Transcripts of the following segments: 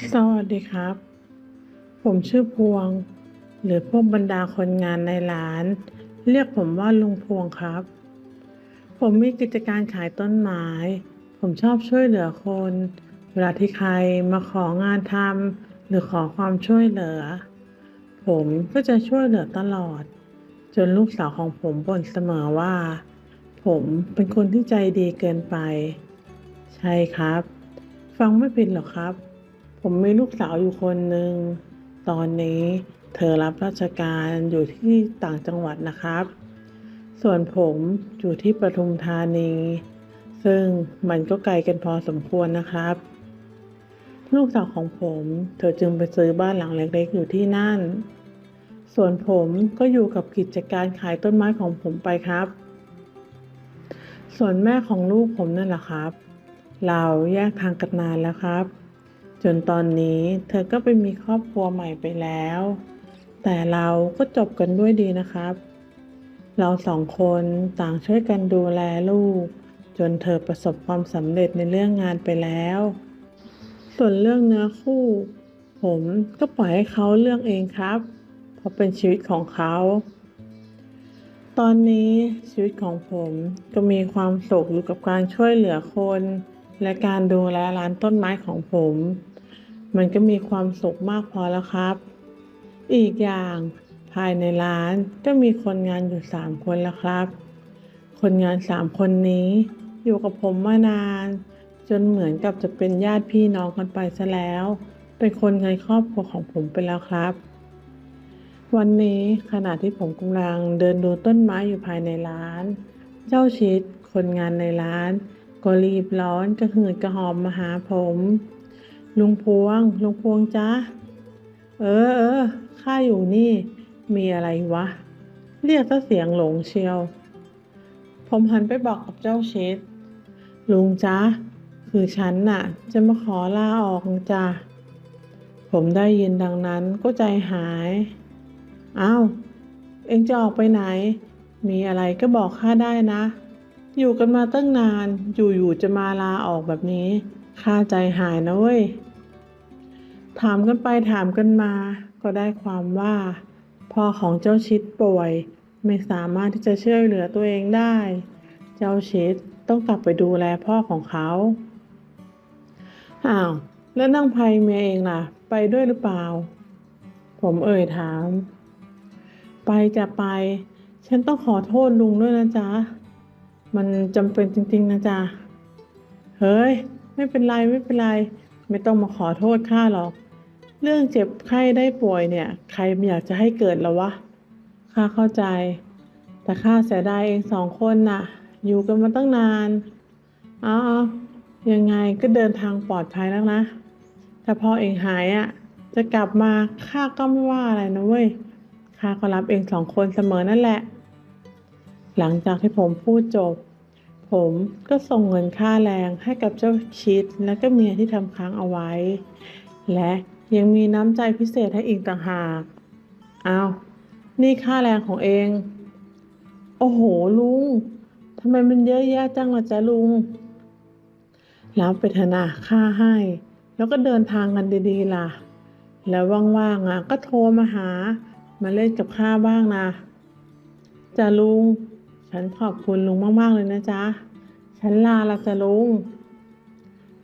สวัสดีครับ ผมชื่อพวง หรือพวกบรรดาคนงานในร้าน เรียกผมว่าลุงพวงครับ ผมมีกิจการขายต้นไม้ ผมชอบช่วยเหลือคน เวลาที่ใครมาของานทำหรือขอความช่วยเหลือ ผมก็จะช่วยเหลือตลอด จนลูกสาวของผมบ่นเสมอว่า ผมเป็นคนที่ใจดีเกินไป ใช่ครับ ฟังไม่ผิดหรอกครับ ผมมีลูกสาวอยู่คนหนึ่ง ตอนนี้เธอรับราชการอยู่ที่ต่างจังหวัดนะครับ ส่วนผมอยู่ที่ปทุมธานี ซึ่งมันก็ไกลกันพอสมควรนะครับ ลูกสาวของผม เธอจึงไปซื้อบ้านหลังเล็กๆ อยู่ที่นั่น ส่วนผมก็อยู่กับกิจการขายต้นไม้ของผมไปครับ ส่วนแม่ของลูกผมนั่นแหละครับ เราแยกทางกันนานแล้วครับ จนตอนนี้เธอก็ไปมีครอบครัวใหม่ไปแล้ว แต่เราก็จบกันด้วยดีนะครับ เราสองคนต่างช่วยกันดูแลลูก จนเธอประสบความสำเร็จในเรื่องงานไปแล้ว ส่วนเรื่องเนื้อคู่ ผมก็ปล่อยให้เขาเลือกเองครับ เพราะเป็นชีวิตของเขา ตอนนี้ชีวิตของผมก็มีความสุขอยู่กับการช่วยเหลือคนและการดูแลร้านต้นไม้ของผม มันก็มีความสุขมากพอแล้วครับ อีกอย่างภายในร้านก็มีคนงานอยู่สามคนแล้วครับ คนงานสามคนนี้อยู่กับผมมานาน จนเหมือนกับจะเป็นญาติพี่น้องกันไปซะแล้ว เป็นคนในครอบครัวของผมไปแล้วครับ วันนี้ขณะที่ผมกำลังเดินดูต้นไม้อยู่ภายในร้าน เจ้าชิดคนงานในร้าน ก็รีบร้อนกระหืดกระหอบมาหาผม ลุงพวง ลุงพวงจ้าเออเออข้าอยู่นี่ มีอะไรวะ เรียกซะเสียงหลงเชียว ผมหันไปบอกกับเจ้าเชิดลุงจ้าคือฉันน่ะ จะมาขอลาออกจ้ะผมได้ยินดังนั้นก็ใจหาย อ้าว เอ็งจะออกไปไหน มีอะไรก็บอกข้าได้นะ อยู่กันมาตั้งนาน อยู่ๆจะมาลาออกแบบนี้ ข้าใจหายนะเว้ย ถามกันไปถามกันมา ก็ได้ความว่าพ่อของเจ้าชิดป่วย ไม่สามารถที่จะช่วยเหลือตัวเองได้ เจ้าชิดต้องกลับไปดูแลพ่อของเขา อ้าว แล้วนั่งไพเมียเองล่ะ ไปด้วยหรือเปล่า ผมเอ่ยถาม ไปจะไป ฉันต้องขอโทษลุงด้วยนะจ๊ะ มันจำเป็นจริง ๆ นะจ๊ะ เฮ้ย ไม่เป็นไรไม่เป็นไร ไม่ต้องมาขอโทษข้าหรอก เรื่องเจ็บไข้ได้ป่วยเนี่ย ใครไม่อยากจะให้เกิดแล้ววะ ข้าเข้าใจ แต่ข้าเสียดายเองสองคนน่ะ อยู่กันมาตั้งนานอาเอยังไงก็เดินทางปลอดภัยแล้วนะถ้าพ่อเองหายอะ จะกลับมาข้าก็ไม่ว่าอะไรนะเว้ย ข้าก็รับเองสองคนเสมอนั่นแหละ หลังจากที่ผมพูดจบ ผมก็ส่งเงินค่าแรงให้กับเจ้าชิดและก็เมียที่ทำค้างเอาไว้ และ ยังมีน้ำใจพิเศษให้อีกต่างหากอ้าวนี่ค่าแรงของเอง โอ้โหลุงทำไมมันเยอะแยะจังล่ะจ๊ะลุง รับไปเถอะนะค่าให้ แล้วก็เดินทางกันดีๆล่ะ แล้วว่างๆอะก็โทรมาหา มาเล่นกับข้าบ้างนะจ้ะลุง ฉันขอบคุณลุงมากๆเลยนะจ๊ะ ฉันลาละจ้ะลุง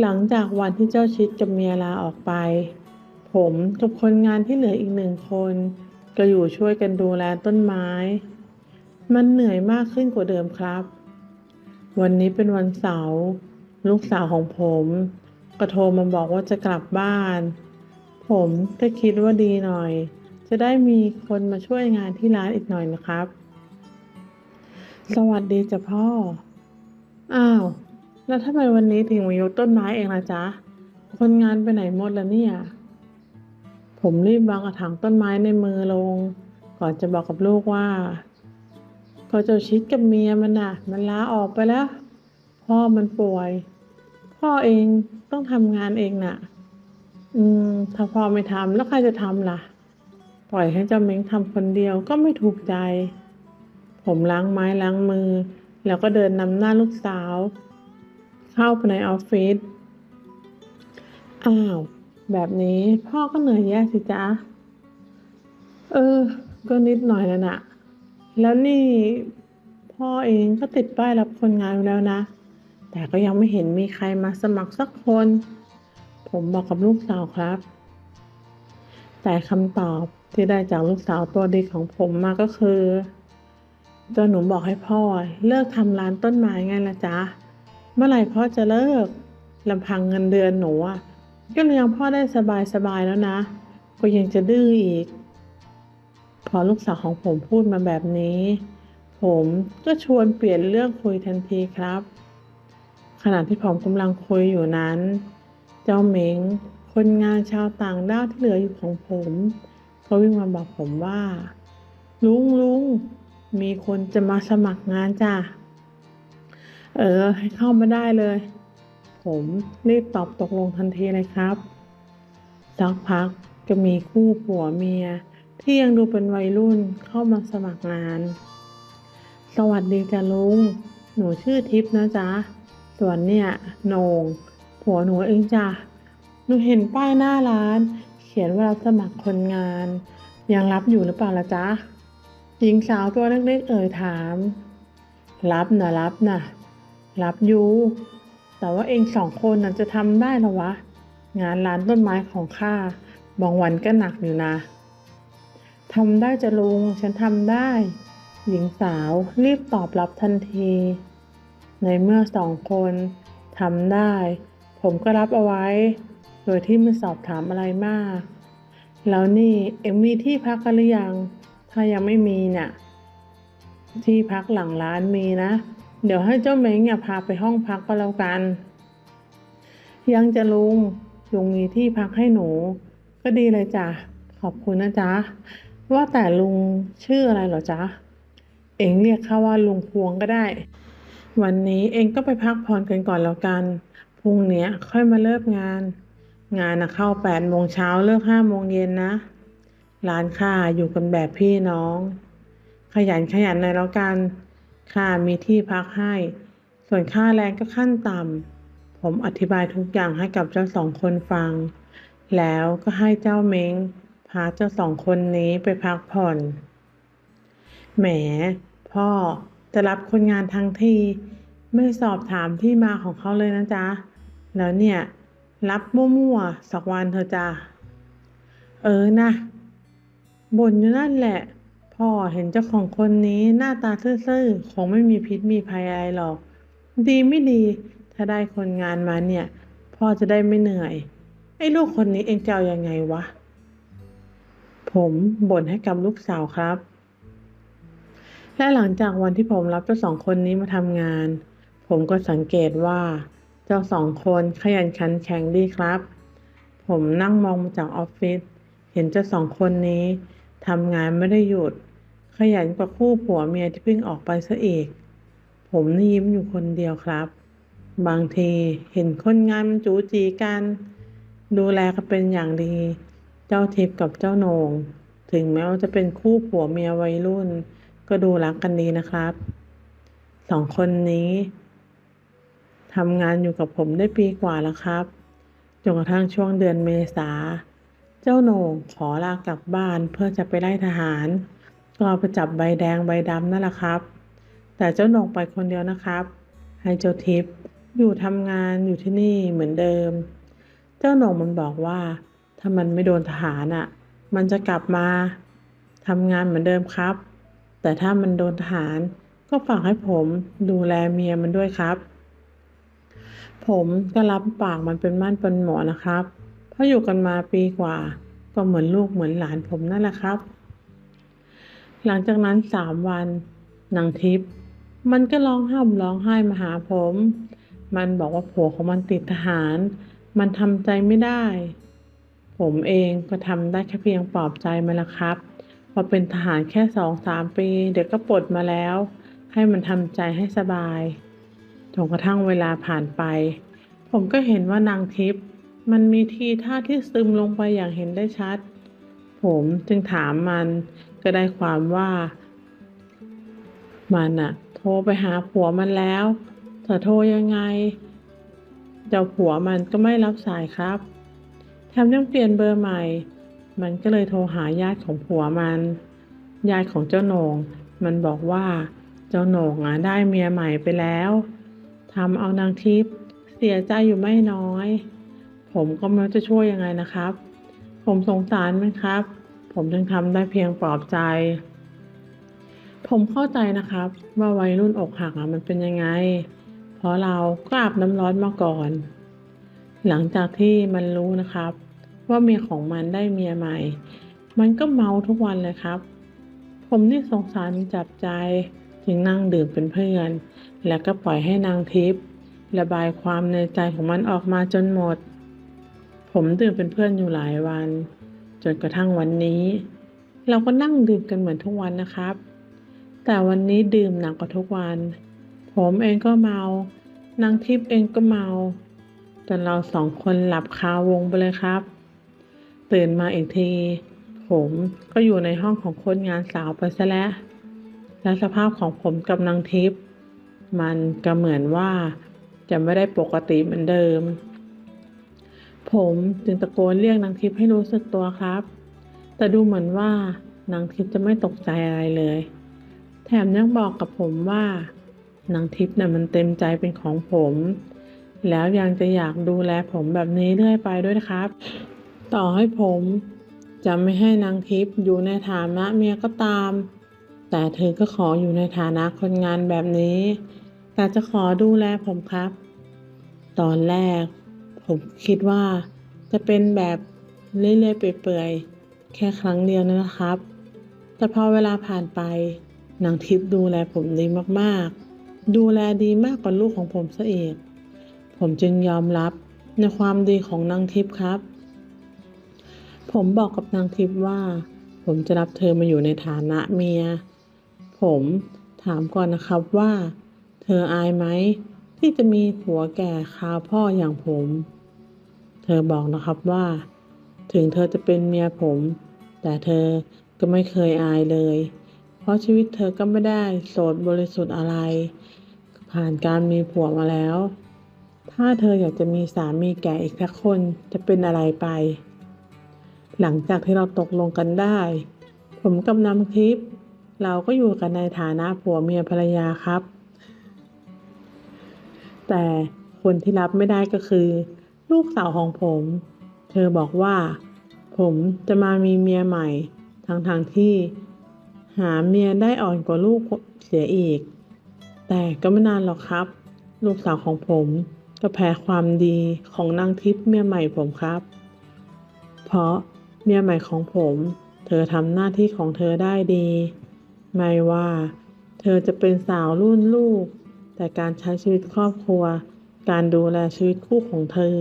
หลังจากวันที่เจ้าชิดกับเมียลาออกไป ผมกับคนงานที่เหลืออีกหนึ่งคน ก็อยู่ช่วยกันดูแลต้นไม้ มันเหนื่อยมากขึ้นกว่าเดิมครับ วันนี้เป็นวันเสาร์ลูกสาวของผมก็โทรมาบอกว่าจะกลับบ้าน ผมก็คิดว่าดีหน่อย จะได้มีคนมาช่วยงานที่ร้านอีกหน่อยนะครับ สวัสดีจ้ะพ่อ อ้าว แล้วทำไมวันนี้ถึงมายกต้นไม้เองล่ะจ๊ะ คนงานไปไหนหมดแล้วเนี่ย ผมรีบวางกระถางต้นไม้ในมือลง ก่อนจะบอกกับลูกว่าก็เจ้าชิดกับเมียมันน่ะ มันลาออกไปแล้ว พ่อมันป่วย พ่อเองต้องทำงานเองน่ะ อืม ถ้าพ่อไม่ทำแล้วใครจะทำล่ะ ปล่อยให้เจ้าเม้งทำคนเดียวก็ไม่ถูกใจ ผมล้างไม้ล้างมือ แล้วก็เดินนำหน้าลูกสาว เข้าไปในออฟฟิศอ้าว แบบนี้พ่อก็เหนื่อยแย่สิจ๊ะ เออ ก็นิดหน่อยแล้วนะแล้วนี่พ่อเองก็ติดป้ายรับคนงานแล้วนะ แต่ก็ยังไม่เห็นมีใครมาสมัครสักคน ผมบอกกับลูกสาวครับ แต่คำตอบที่ได้จากลูกสาวตัวดีของผมมาก็คือจนหนูบอกให้พ่อเลิกทำร้านต้นไม้ไงล่ะจ๊ะ เมื่อไหร่พ่อจะเลิกลำพังเงินเดือนหนูอะ ก็ยังพ่อได้สบายสบายๆแล้วนะ ก็ยังจะดื้ออีก พอลูกสาวของผมพูดมาแบบนี้ ผมก็ชวนเปลี่ยนเรื่องคุยทันทีครับ ขณะที่ผมกำลังคุยอยู่นั้น เจ้าเหม้งคนงานชาวต่างด้าวที่เหลืออยู่ของผมเขาวิ่งมาบอกผมว่า ลุงลุงมีคนจะมาสมัครงานจ้ะ เออ ให้เข้ามาได้เลย ผมรีบตอบตกลงทันทีเลยครับ สักพักก็มีคู่ผัวเมีย ที่ยังดูเป็นวัยรุ่นเข้ามาสมัครงาน สวัสดีจ้ะลุง หนูชื่อทิพย์นะจ๊ะ ส่วนเนี่ยโหนง ผัวหนูเองจ้ะ หนูเห็นป้ายหน้าร้าน เขียนว่ารับสมัครคนงาน ยังรับอยู่หรือเปล่าล่ะจ๊ะ หญิงสาวตัวเล็กๆเอ่ยถาม รับนะรับนะรับอยู่ แต่ว่าเองสองคนน่ะจะทำได้หรอวะ งานร้านต้นไม้ของข้าบางวันก็หนักอยู่นะทำได้จะลุง ฉันทำได้ หญิงสาวรีบตอบรับทันที ในเมื่อสองคนทำได้ ผมก็รับเอาไว้ โดยที่ไม่สอบถามอะไรมาก แล้วนี่เอ็มมีที่พักกันหรือยัง ถ้ายังไม่มีเนี่ยที่พักหลังร้านมีนะ เดี๋ยวให้เจ้าเม้งเนี่ยพาไปห้องพักก็แล้วกัน ยังจะลุงลุงมีที่พักให้หนู ก็ดีเลยจ้ะ ขอบคุณนะจ๊ะ ว่าแต่ลุงชื่ออะไรเหรอจ๊ะ เอ็งเรียกข้าว่าลุงพวงก็ได้ วันนี้เอ็งก็ไปพักผ่อนกันก่อนแล้วกัน พรุ่งนี้ค่อยมาเลิกงาน งานนะเข้าแปดโมงเช้าเลิกห้าโมงเย็นนะ ร้านค้าอยู่กันแบบพี่น้อง ขยันขยันหน่อยแล้วกัน ข้ามีที่พักให้ ส่วนค่าแรงก็ขั้นต่ำ ผมอธิบายทุกอย่างให้กับเจ้าสองคนฟัง แล้วก็ให้เจ้าเม้งพาเจ้าสองคนนี้ไปพักผ่อน แหม พ่อจะรับคนงานทั้งทีไม่สอบถามที่มาของเขาเลยนะจ๊ะ แล้วเนี่ย รับมั่วๆสักวันเถอะจ้ะเออนะบ่นอยู่นั่นแหละ พ่อเห็นเจ้าของคนนี้หน้าตาซื่อๆ คงไม่มีพิษมีภัยอะไรหรอก ดีไม่ดี ถ้าได้คนงานมาเนี่ย พ่อจะได้ไม่เหนื่อย ไอ้ลูกคนนี้เองจะเอายังไงวะ ผมบ่นให้กับลูกสาวครับ และหลังจากวันที่ผมรับเจ้าสองคนนี้มาทำงาน ผมก็สังเกตว่า เจ้าสองคนขยันขันแข็งดีครับ ผมนั่งมองมาจากออฟฟิศ เห็นเจ้าสองคนนี้ทำงานไม่ได้หยุด ขยันกว่าคู่ผัวเมียที่เพิ่งออกไปซะอีกผมนี่ยิ้มอยู่คนเดียวครับ บางทีเห็นคนงานมันจูจีกัน ดูแลกันเป็นอย่างดี เจ้าทิพย์กับเจ้าโหนง ถึงแม้ว่าจะเป็นคู่ผัวเมียวัยรุ่น ก็ดูรักกันดีนะครับ สองคนนี้ทำงานอยู่กับผมได้ปีกว่าแล้วครับจนกระทั่งช่วงเดือนเมษา เจ้าโหน่งขอลากลับบ้านเพื่อจะไปไล่ทหาร ก็ไปจับใบแดงใบดำนั่นแหละครับ แต่เจ้าหน่งไปคนเดียวนะครับ ให้เจ้าทิพย์อยู่ทำงานอยู่ที่นี่เหมือนเดิม เจ้าหน่งมันบอกว่า ถ้ามันไม่โดนทหารอะ มันจะกลับมาทำงานเหมือนเดิมครับ แต่ถ้ามันโดนทหารก็ฝากให้ผมดูแลเมียมันด้วยครับ ผมก็รับปากมันเป็นมั่นเป็นหมอนะครับ เพราะอยู่กันมาปีกว่า ก็เหมือนลูกเหมือนหลานผมนั่นแหละครับ หลังจากนั้นสามวันนางทิพย์มันก็ร้องห้ามร้องไห้มาหาผม มันบอกว่าผัวของมันติดทหาร มันทำใจไม่ได้ ผมเองก็ทำได้แค่เพียงปลอบใจมันละครับว่าเป็นทหารแค่สองสามปี เดี๋ยวก็ปลดมาแล้ว ให้มันทำใจให้สบายจนกระทั่งเวลาผ่านไป ผมก็เห็นว่านางทิพย์มันมีทีท่าที่ซึมลงไปอย่างเห็นได้ชัด ผมจึงถามมัน ก็ได้ความว่า มันอะโทรไปหาผัวมันแล้วแต่โทรยังไง เจ้าผัวมันก็ไม่รับสายครับแถมยังเปลี่ยนเบอร์ใหม่ มันก็เลยโทรหาญาติของผัวมัน ญาติของเจ้าโหน่งมันบอกว่าเจ้าโหน่งอะได้เมียใหม่ไปแล้วทำเอานางทิพย์เสียใจอยู่ไม่น้อย ผมก็ไม่รู้จะช่วยยังไงนะครับ ผมสงสารมันครับ ผมจึงทำได้เพียงปลอบใจ ผมเข้าใจนะครับ ว่าวัยรุ่นอกหักอะมันเป็นยังไง เพราะเราก็อาบน้ำร้อนมาก่อน หลังจากที่มันรู้นะครับ ว่าเมียของมันได้เมียใหม่ มันก็เมาทุกวันเลยครับ ผมนี่สงสารมันจับใจจึงนั่งดื่มเป็นเพื่อน แล้วก็ปล่อยให้นางทิพย์ระบายความในใจของมันออกมาจนหมด ผมดื่มเป็นเพื่อนอยู่หลายวัน จนกระทั่งวันนี้ เราก็นั่งดื่มกันเหมือนทุกวันนะครับ แต่วันนี้ดื่มหนักกว่าทุกวัน ผมเองก็เมานางทิพย์เองก็เมาจนเราสองคนหลับคาวงไปเลยครับ ตื่นมาอีกที ผมก็อยู่ในห้องของคนงานสาวไปซะแล้ว และสภาพของผมกับนางทิพย์มันก็เหมือนว่าจะไม่ได้ปกติเหมือนเดิม ผมจึงตะโกนเรียกนางทิพย์ให้รู้สึกตัวครับ แต่ดูเหมือนว่านางทิพย์จะไม่ตกใจอะไรเลย แถมยังบอกกับผมว่านางทิพย์น่ะมันเต็มใจเป็นของผม แล้วยังจะอยากดูแลผมแบบนี้เรื่อยไปด้วยนะครับ ต่อให้ผมจะไม่ให้นางทิพย์อยู่ในฐานะเมียก็ตาม แต่เธอก็ขออยู่ในฐานะคนงานแบบนี้ แต่จะขอดูแลผมครับ ตอนแรก ผมคิดว่าจะเป็นแบบเรื่อยๆเปื่อยๆ แค่ครั้งเดียวนะครับ แต่พอเวลาผ่านไปนางทิพย์ดูแลผมดีมากๆ ดูแลดีมากกว่าลูกของผมซะอีก ผมจึงยอมรับในความดีของนางทิพย์ครับ ผมบอกกับนางทิพย์ว่า ผมจะรับเธอมาอยู่ในฐานะเมีย ผมถามก่อนนะครับว่า เธออายไหม ที่จะมีผัวแก่คาวพ่ออย่างผม เธอบอกนะครับว่า ถึงเธอจะเป็นเมียผม แต่เธอก็ไม่เคยอายเลย เพราะชีวิตเธอก็ไม่ได้โสดบริสุทธิ์อะไร ผ่านการมีผัวมาแล้ว ถ้าเธออยากจะมีสามีแก่อีกสักคนจะเป็นอะไรไป หลังจากที่เราตกลงกันได้ ผมกับน้ำทิพย์เราก็อยู่กันในฐานะผัวเมียภรรยาครับ แต่คนที่รับไม่ได้ก็คือ ลูกสาวของผม เธอบอกว่า ผมจะมามีเมียใหม่ ทั้งทงๆที่ หาเมียได้อ่อนกว่าลูกเสียอีก แต่ก็ไม่นานหรอกครับ ลูกสาวของผมก็แพ้ความดีของนางทิพย์เมียใหม่ผมครับ เพราะเมียใหม่ของผม เธอทำหน้าที่ของเธอได้ดี ไม่ว่า เธอจะเป็นสาวรุ่นลูก แต่การใช้ชีวิตครอบครัว การดูแลชีวิตคู่ของเธอ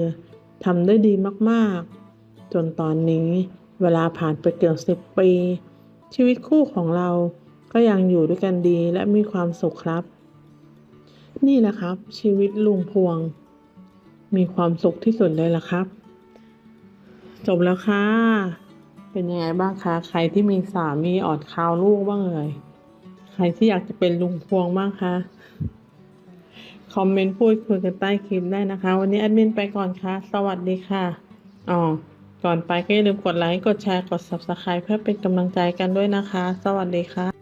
ทำได้ดีมากๆ จนตอนนี้เวลาผ่านไปเกือบสิบปี ชีวิตคู่ของเราก็ยังอยู่ด้วยกันดีและมีความสุขครับ นี่แหละครับ ชีวิตลุงพวง มีความสุขที่สุดเลยล่ะครับ จบแล้วค่ะ เป็นยังไงบ้างคะใครที่มีสามีออดคาวลูกบ้างเอ่ยใครที่อยากจะเป็นลุงพวงบ้างคะ คอมเมนต์พูดคุยกันใต้คลิปได้นะคะ วันนี้แอดมินไปก่อนค่ะ สวัสดีค่ะอ๋อก่อนไปก็อย่าลืมกดไลค์ กดแชร์ กด Subscribe เพื่อเป็นกำลังใจกันด้วยนะคะ สวัสดีค่ะ